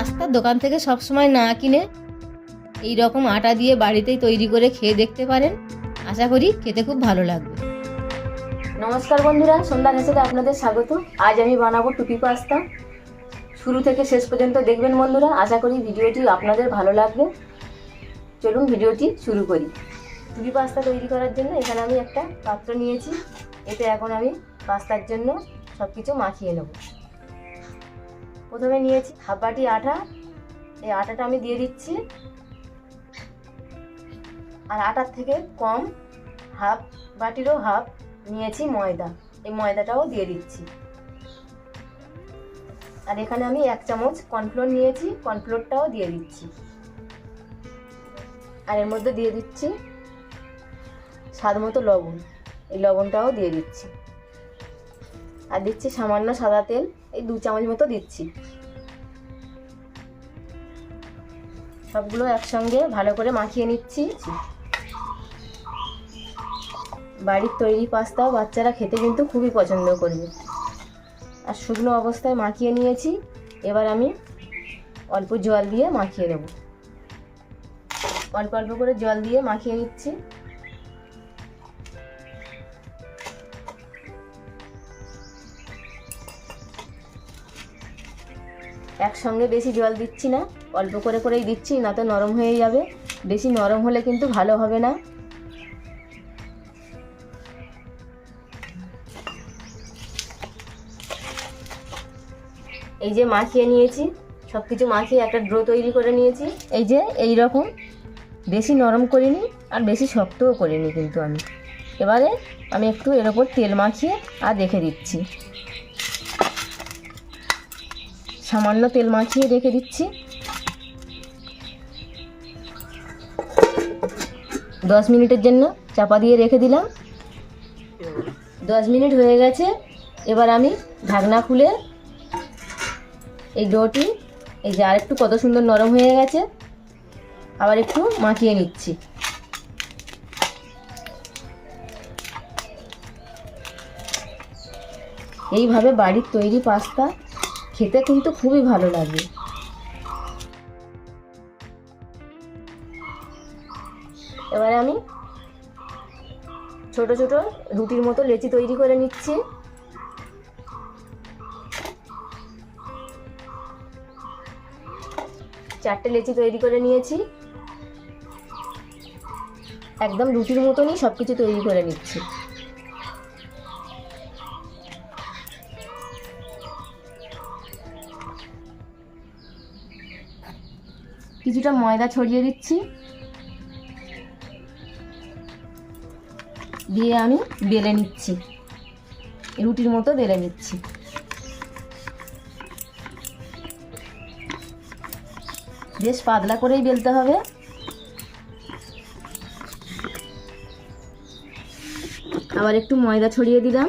পাস্তার দোকান থেকে সব সময় না কিনে এই রকম আটা দিয়ে বাড়িতেই তৈরি করে খেয়ে দেখতে পারেন। আশা করি খেতে খুব ভালো লাগবে। নমস্কার বন্ধুরা, সন্ধ্যা রেসিতে আপনাদের স্বাগত আজ আমি বানাবো টুপি পাস্তা। শুরু থেকে শেষ পর্যন্ত দেখবেন বন্ধুরা, আশা করি ভিডিওটি আপনাদের ভালো লাগবে। চলুন ভিডিওটি শুরু করি। টুপি পাস্তা তৈরি করার জন্য এখানে আমি একটা পাত্র নিয়েছি। এতে এখন আমি পাস্তার জন্য সব কিছু মাখিয়ে নেব। প্রথমে নিয়েছি হাফ বাটি আটা। এই আটাটা আমি দিয়ে দিচ্ছি। আর আটার থেকে কম হাফ বাটিরও হাফ নিয়েছি ময়দা। এই ময়দাটাও দিয়ে দিচ্ছি। আর এখানে আমি এক চামচ কর্নফ্লোর নিয়েছি, কর্নফ্লোরটাও দিয়ে দিচ্ছি। আর এর মধ্যে দিয়ে দিচ্ছি স্বাদ মতো লবণ। এই লবণটাও দিয়ে দিচ্ছি। আর দিচ্ছি সামান্য সাদা তেল, এই দু চামচ মতো দিচ্ছি। সবগুলো একসঙ্গে ভালো করে মাখিয়ে নিচ্ছি। বাড়ির তৈরি পাস্তাও বাচ্চারা খেতে কিন্তু খুবই পছন্দ করবে। আর শুকনো অবস্থায় মাখিয়ে নিয়েছি, এবার আমি অল্প জল দিয়ে মাখিয়ে নেব। অল্প অল্প করে জল দিয়ে মাখিয়ে নিচ্ছি। একসঙ্গে বেশি জল দিচ্ছি না, অল্প করে করেই দিচ্ছি না তো নরম হয়ে যাবে। বেশি নরম হলে কিন্তু ভালো হবে না। এই যে মাখিয়ে নিয়েছি সব কিছু মাখিয়ে একটা ড্রো তৈরি করে নিয়েছি। এই যে এই রকম বেশি নরম করিনি আর বেশি শক্তও করিনি কিন্তু আমি। এবারে আমি একটু এর ওপর তেল মাখিয়ে আর রেখে দিচ্ছি। সামান্য তেল মাখিয়ে রেখে দিচ্ছি। দশ মিনিটের জন্য চাপা দিয়ে রেখে দিলাম। দশ মিনিট হয়ে গেছে। এবার আমি ঢাকনা খুলে এই ডোটি, এই যে আরেকটু কত সুন্দর নরম হয়ে গেছে, আবার একটু মাখিয়ে নিচ্ছি। এইভাবে বাড়ির তৈরি পাস্তা খেতে কিন্তু খুবই ভালো লাগে। এবারে আমি ছোট ছোট রুটির মতো লেচি তৈরি করে নিচ্ছি। চারটে লেচি তৈরি করে নিয়েছি। একদম রুটির মতনই সব কিছু তৈরি করে নিচ্ছি। কিছুটা ময়দা ছড়িয়ে দিচ্ছি। দিয়ে আমি বেলে নিচ্ছি। রুটির মতো বেলে নিচ্ছি। বেশ পাতলা করেই বেলতে হবে। আবার একটু ময়দা ছড়িয়ে দিলাম।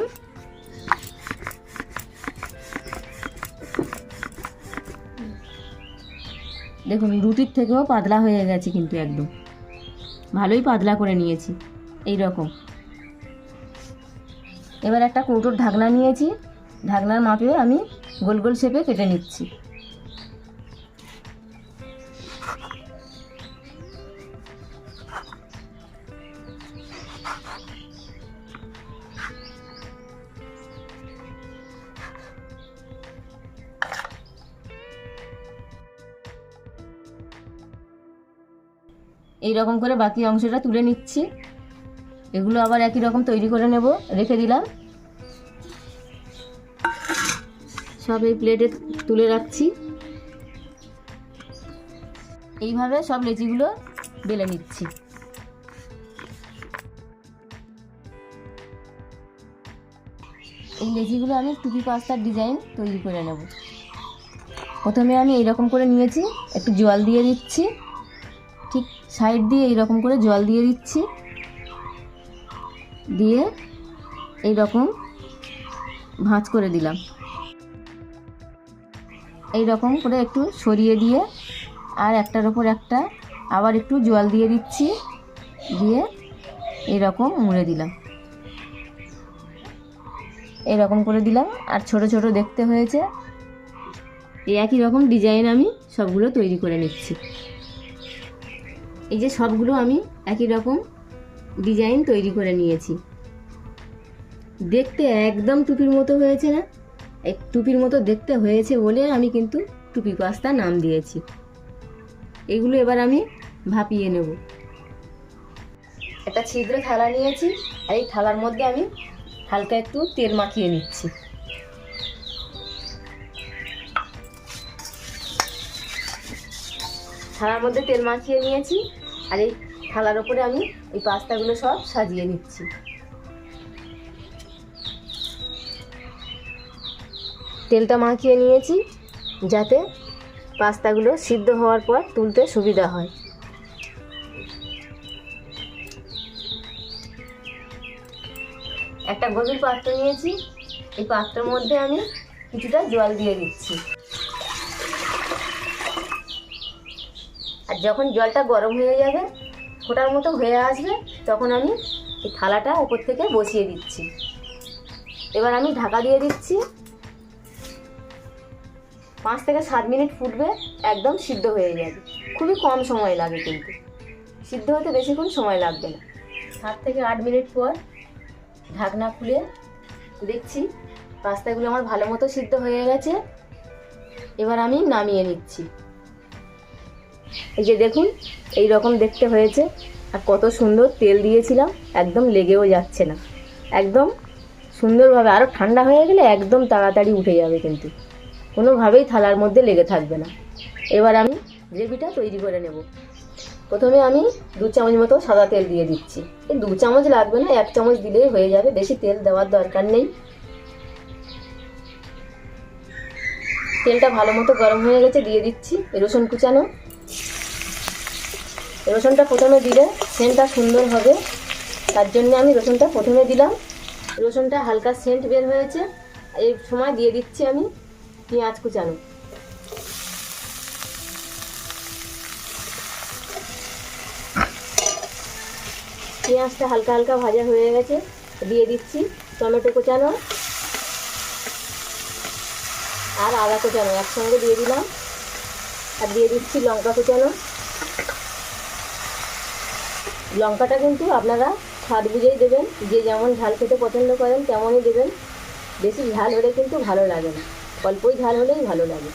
দেখুন, রুটির থেকেও পাতলা হয়ে গেছে কিন্তু একদম। ভালোই পাতলা করে নিয়েছি, এই রকম। এবার একটা কৌটোর ঢাকনা নিয়েছি, ঢাকনার মাপে আমি গোল গোল শেপে কেটে নিচ্ছি। এই রকম করে বাকি অংশটা তুলে নিচ্ছি। এগুলো আবার একই রকম তৈরি করে নেব, রেখে দিলাম। সব এই প্লেটে তুলে রাখছি। এইভাবে সব লেচিগুলো বেলে নিচ্ছি। এই লেচিগুলো আমি টুপি পাস্তার ডিজাইন তৈরি করে নেব। প্রথমে আমি এইরকম করে নিয়েছি, একটু জল দিয়ে দিচ্ছি। ঠিক সাইড দিয়ে এইরকম করে জল দিয়ে দিচ্ছি। দিয়ে এই রকম ভাঁজ করে দিলাম। এই রকম করে একটু সরিয়ে দিয়ে আর একটার ওপর একটা আবার একটু জল দিয়ে দিচ্ছি। দিয়ে এই রকম মুড়ে দিলাম। এরকম করে দিলাম আর ছোট ছোট দেখতে হয়েছে। এই একই রকম ডিজাইন আমি সবগুলো তৈরি করে নিচ্ছি। এই যে সবগুলো আমি একই রকম ডিজাইন তৈরি করে নিয়েছি। দেখতে একদম টুপির মতো হয়েছে না? এই টুপির মতো দেখতে হয়েছে বলে আমি কিন্তু টুপি পাস্তা নাম দিয়েছি। এগুলো এবার আমি ভাপিয়ে নেব। একটা ছিদ্র থালা নিয়েছি, আর এই থালার মধ্যে আমি হালকা একটু তেল মাখিয়ে নিচ্ছি। থালার মধ্যে তেল মাখিয়ে নিয়েছি আর এই থালার ওপরে আমি এই পাস্তাগুলো সব সাজিয়ে নিচ্ছি। তেলটা মাখিয়ে নিয়েছি যাতে পাস্তাগুলো সিদ্ধ হওয়ার পর তুলতে সুবিধা হয়। একটা গভীর পাত্র নিয়েছি, এই পাত্রের মধ্যে আমি কিছুটা জল দিয়ে দিচ্ছি। যখন জলটা গরম হয়ে যাবে, ফোটার মতো হয়ে আসবে, তখন আমি এই থালাটা ওপর থেকে বসিয়ে দিচ্ছি। এবার আমি ঢাকা দিয়ে দিচ্ছি। পাঁচ থেকে সাত মিনিট ফুটবে, একদম সিদ্ধ হয়ে যাবে। খুবই কম সময় লাগে কিন্তু। সিদ্ধ হতে বেশিক্ষণ সময় লাগবে না। সাত থেকে আট মিনিট পর ঢাকনা খুলে দেখছি পাস্তাগুলো আমার ভালো মতো সিদ্ধ হয়ে গেছে। এবার আমি নামিয়ে নিচ্ছি। এই যে দেখুন এই রকম দেখতে হয়েছে। আর কত সুন্দর তেল দিয়েছিলাম, একদম লেগেও যাচ্ছে না। একদম সুন্দরভাবে আরও ঠান্ডা হয়ে গেলে একদম তাড়াতাড়ি উঠে যাবে কিন্তু। কোনোভাবেই থালার মধ্যে লেগে থাকবে না। এবার আমি গ্রেভিটা তৈরি করে নেব। প্রথমে আমি দু চামচ মতো সাদা তেল দিয়ে দিচ্ছি। এই দু চামচ লাগবে না, এক চামচ দিলেই হয়ে যাবে, বেশি তেল দেওয়ার দরকার নেই। তেলটা ভালো মতো গরম হয়ে গেছে, দিয়ে দিচ্ছি রসুন কুচানো। রসুনটা প্রথমে দিলে সেন্টটা সুন্দর হবে। তার জন্য আমি রসুনটা প্রথমে দিলাম। রসুনটা হালকা সেন্ট বের হয়েছে। এই সময় দিয়ে দিচ্ছি আমি পেঁয়াজ কুচানো। পেঁয়াজটা হালকা হালকা ভাজা হয়ে গেছে। দিয়ে দিচ্ছি টমেটো কুচানো আর আদা কুচানো। একসঙ্গে দিয়ে দিলাম। আর দিয়ে দিচ্ছি লঙ্কা কুচানো। লঙ্কাটা কিন্তু আপনারা স্বাদ বুঝেই দেবেন। যে যেমন ঝাল খেতে পছন্দ করেন, তেমনই দেবেন। বেশি ঝাল হলে কিন্তু ভালো লাগে না। অল্পই ঝাল হলেই ভালো লাগে।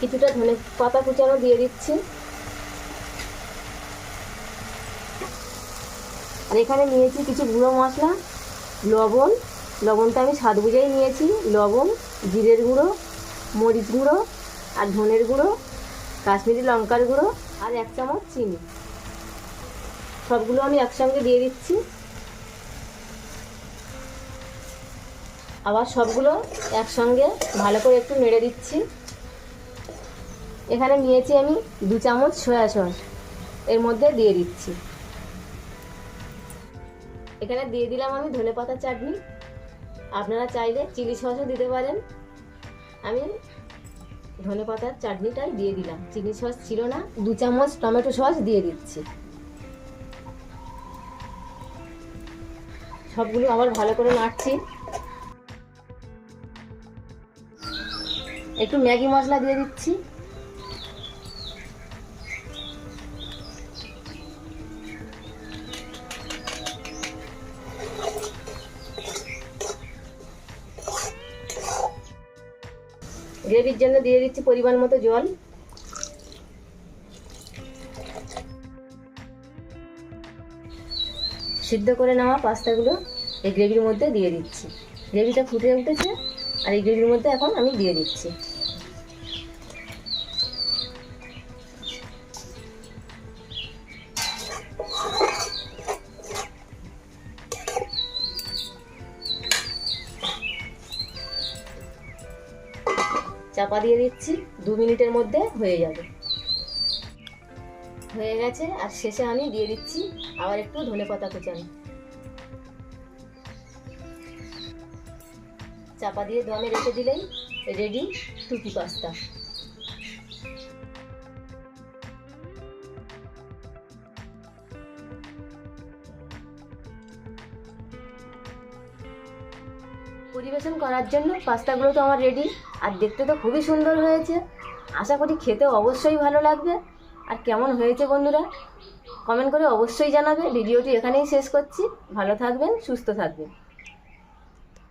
কিছুটা ধনে পাতা কুচানো দিয়ে দিচ্ছি। আর এখানে নিয়েছি কিছু গুঁড়ো মশলা, লবণ। লবণটা আমি স্বাদ বুঝেই নিয়েছি। লবণ, জিরের গুঁড়ো, মরিচ গুঁড়ো আর ধনের গুঁড়ো, কাশ্মীরি লঙ্কার গুঁড়ো আর এক চামচ চিনি। সবগুলো আমি একসঙ্গে দিয়ে দিচ্ছি। আবার সবগুলো একসঙ্গে ভালো করে একটু নেড়ে দিচ্ছি। এখানে নিয়েছি আমি দু চামচ সয়া সস, এর মধ্যে দিয়ে দিচ্ছি। এখানে দিয়ে দিলাম আমি ধনে পাতা চাটনি। আপনারা চাইলে চিলি সসও দিতে পারেন। আমি ধনে পাতার চাটনিটাই দিয়ে দিলাম। চিনি সস ছিল না, দু চামচ টমেটো সস দিয়ে দিচ্ছি। সবগুলো আবার ভালো করে নাড়ছি। একটু ম্যাগি মশলা দিয়ে দিচ্ছি। গ্রেভির জন্য দিয়ে দিচ্ছি পরিমাণ মতো জল। সিদ্ধ করে নেওয়া পাস্তাগুলো এই গ্রেভির মধ্যে দিয়ে দিচ্ছি। গ্রেভিটা ফুটে উঠেছে, আর এই গ্রেভির মধ্যে এখন আমি দিয়ে দিচ্ছি। চাপা দিয়ে দিচ্ছি, দু মিনিটের মধ্যে হয়ে যাবে। হয়ে গেছে, আর শেষে আমি দিয়ে দিচ্ছি আবার একটু ধনে পাতা কুচানো। চাপা দিয়ে দমে রেখে দিলেই রেডি টুকি পাস্তা। পরিবেশন করার জন্য পাস্তাগুলো তো আমার রেডি আর দেখতে তো খুবই সুন্দর হয়েছে। আশা করি খেতে অবশ্যই ভালো লাগবে। আর কেমন হয়েছে বন্ধুরা? কমেন্ট করে অবশ্যই জানাবে। ভিডিওটি এখানেই শেষ করছি। ভালো থাকবেন, সুস্থ থাকবেন।